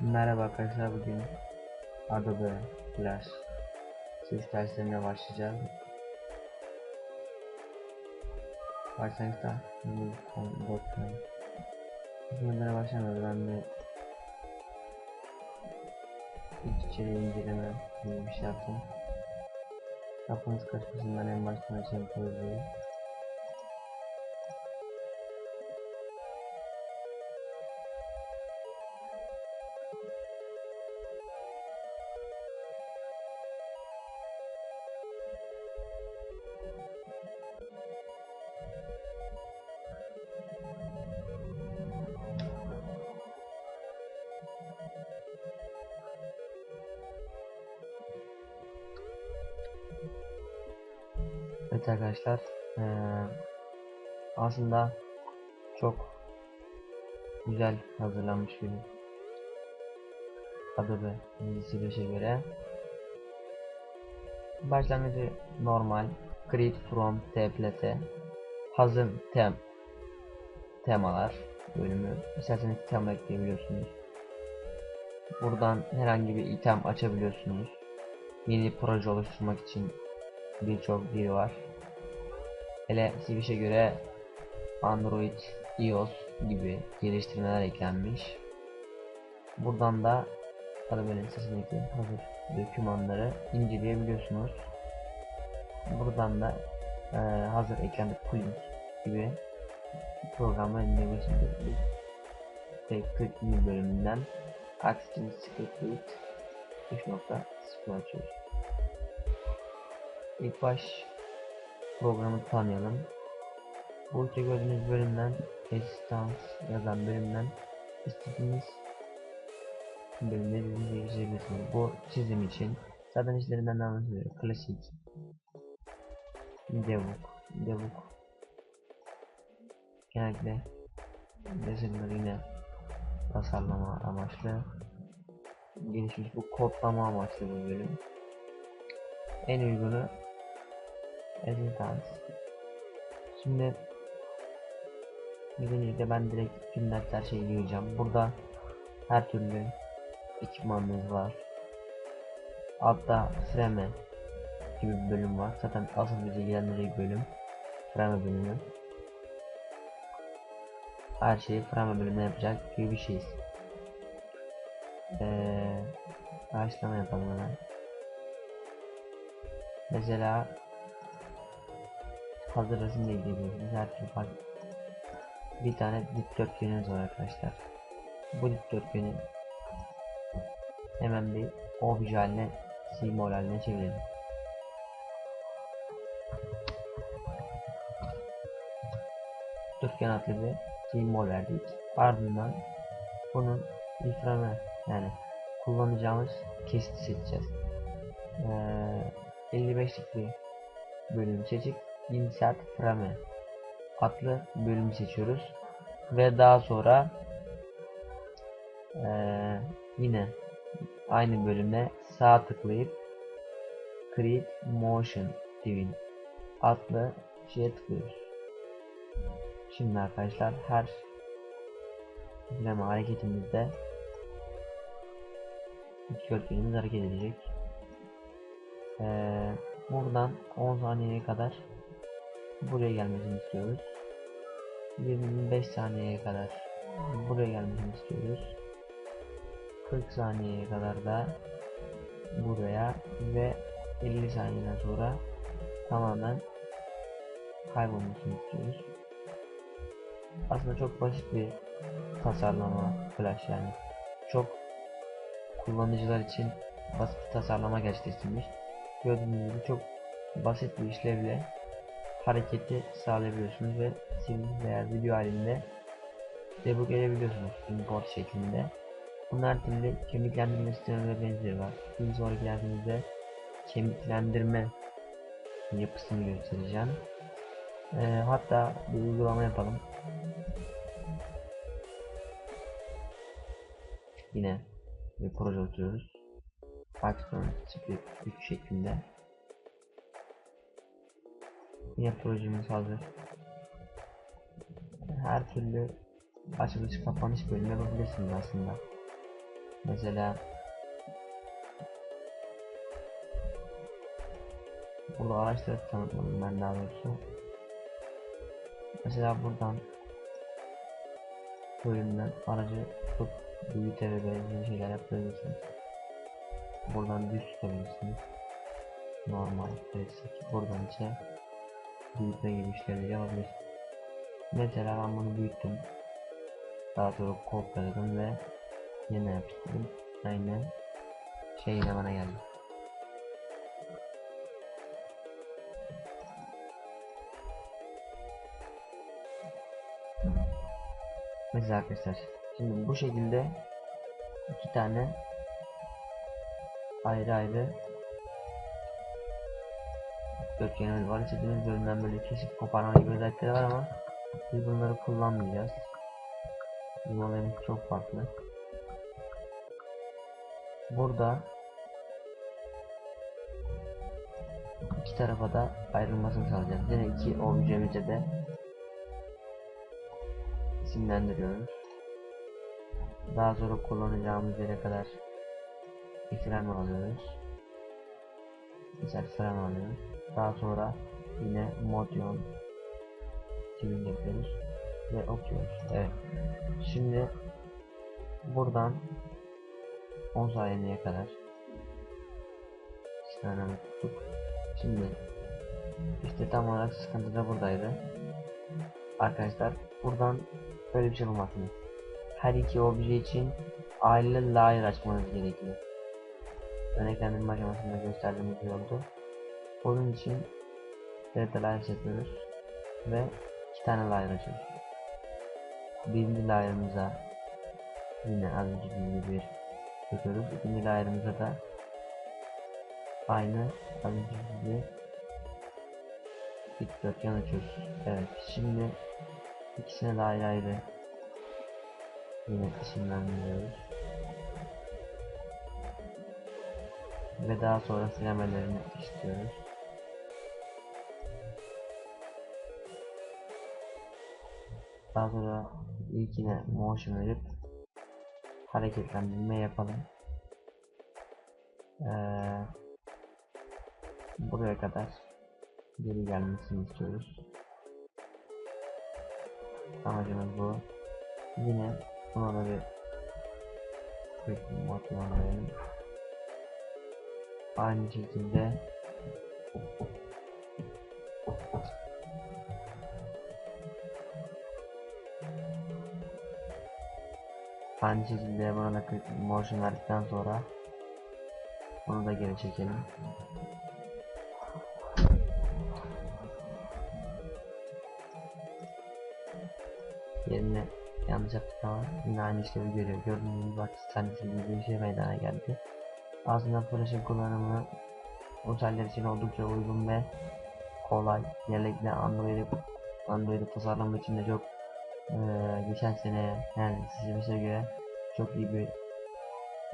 Merhaba arkadaşlar bugün Adobe Flash ses derslerine başlayacağız. Başlangıçta bu.com Bunlara başlamadı ben de ilk içeriği inceleme bir şey yaptım. Kafanız karışmasın ben en baştan açayım projeyi. Evet arkadaşlar eee, aslında çok güzel hazırlanmış bir Adobe dizisi beşe göre. Başlangıcı normal create from template hazır tem temalar bölümü. İsterseniz tema ekleyebiliyorsunuz. Buradan herhangi bir item açabiliyorsunuz. Yeni proje oluşturmak için birçok dil var. Hele Switch'e göre Android, iOS gibi geliştirmeler eklenmiş. Buradan da Adobe'nin sitesindeki hazır dokümanları inceleyebiliyorsunuz. Buradan da e, hazır eklenmiş plugin gibi programı inceleyebilirsiniz. Tek 41 bölümünden Action Script 3.0 açıyoruz. İlk baş programı tanıyalım. Bu ülke gördüğünüz bölümden Assistance yazan bölümden istediğiniz bölümde dizinize geçebilirsiniz. Bu çizim için zaten işlerinden anlatılıyor. Klasik Debug Debug Genellikle resimleri yine tasarlama amaçlı gelişmiş bu kodlama amaçlı bu bölüm en uygunu Assistance. Şimdi Müdürlükte ben direkt filmler her şeyi gireceğim. Burada her türlü ekipmanımız var. Altta frame gibi bir bölüm var. Zaten asıl bizi ilgilendirecek bölüm frame bölümü. Her şeyi frame bölümüne yapacak gibi bir şeyiz. Ee, başlama yapalım hemen. Mesela hazır resimle ilgili her türlü bir tane dikdörtgenimiz var arkadaşlar. Bu dikdörtgeni hemen bir obje haline simbol haline çevirelim. Dikdörtgen adlı bir simbol verdik. Ardından bunun iframe yani kullanacağımız kesiti seçeceğiz. Ee, 55'lik bir bölüm seçip insert frame adlı bölümü seçiyoruz ve daha sonra ee, yine aynı bölümde sağ tıklayıp create motion twin adlı şeye tıklıyoruz. Şimdi arkadaşlar her izleme hareketimizde iki köşemiz hareket edecek. Ee, buradan 10 saniyeye kadar buraya gelmesini istiyoruz. 25 saniyeye kadar buraya gelmesini istiyoruz. 40 saniyeye kadar da buraya ve 50 saniyeden sonra tamamen kaybolmasını istiyoruz. Aslında çok basit bir tasarlama flash yani. Çok kullanıcılar için basit bir tasarlama gerçekleştirmiş. Gördüğünüz gibi çok basit bir işlevle hareketi sağlayabiliyorsunuz ve film veya video halinde debug edebiliyorsunuz import şeklinde. Bunlar türlü kemiklendirme sistemine benzeri var. Bir sonraki dersimizde kemiklendirme yapısını göstereceğim. Ee, hatta bir uygulama yapalım. Yine bir proje oluşturuyoruz. Python script 3 şeklinde. Yine projemiz hazır. Her türlü açılış kapanış bölümü yapabilirsiniz aslında. Mesela Burada araçları tanıtmadım ben daha doğrusu. Mesela buradan bölümden aracı tutup büyüte ve benzeri şeyler yapabilirsiniz. Buradan düz tutabilirsiniz. Normal, klasik. Buradan ise büyütme gibi işleri yapabilirsiniz. Mesela ben bunu büyüttüm. Daha sonra kopyaladım ve yine yapıştırdım. Aynı şey yine bana geldi. Mesela arkadaşlar şimdi bu şekilde iki tane ayrı ayrı dörtgen var. İstediğiniz bölümden böyle kesip koparma gibi özellikleri var ama biz bunları kullanmayacağız. Bizim olayımız çok farklı. Burada iki tarafa da ayrılmasını sağlayacağız. Yine iki objemize de isimlendiriyoruz. Daha sonra kullanacağımız yere kadar fren alıyoruz. Mesela fren alıyoruz. Daha sonra yine modyon tüyünü yapıyoruz ve okuyoruz. Evet. Şimdi buradan 10 saniyeye kadar tane tuttuk. Şimdi işte tam olarak sıkıntı da buradaydı. Arkadaşlar buradan böyle bir şey olmasın. Her iki obje için ayrı layer açmanız gerekiyor. Örneklendirme aşamasında gösterdiğimiz gibi oldu. Onun için layer yapıyoruz ve iki tane layer açıyoruz. Birinci layer'ımıza yine az önce gibi bir yapıyoruz. İkinci layer'ımıza da aynı az önce gibi dikdörtgen açıyoruz. Evet şimdi ikisine de ayrı ayrı yine isimlendiriyoruz. Ve daha sonra silemelerini istiyoruz. Daha sonra ilkine motion verip hareketlendirme yapalım. Ee, buraya kadar geri gelmesini istiyoruz. Amacımız bu. Yine buna da bir quick motion verelim. Aynı şekilde Aynı şekilde buna da motion verdikten sonra bunu da geri çekelim. Yerine yanlış yaptık ama yine aynı işlevi görüyor. Gördüğünüz gibi bak gibi bir şey meydana geldi. Aslında Flash'ın kullanımı uçaklar için oldukça uygun ve kolay. Genellikle Android Android tasarlamı için de çok eee, geçen sene yani sizimize göre çok iyi bir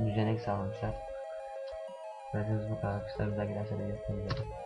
düzenek sağlamışlar. Gördüğünüz bu kadar kısa bir daha giderse de göstereceğim.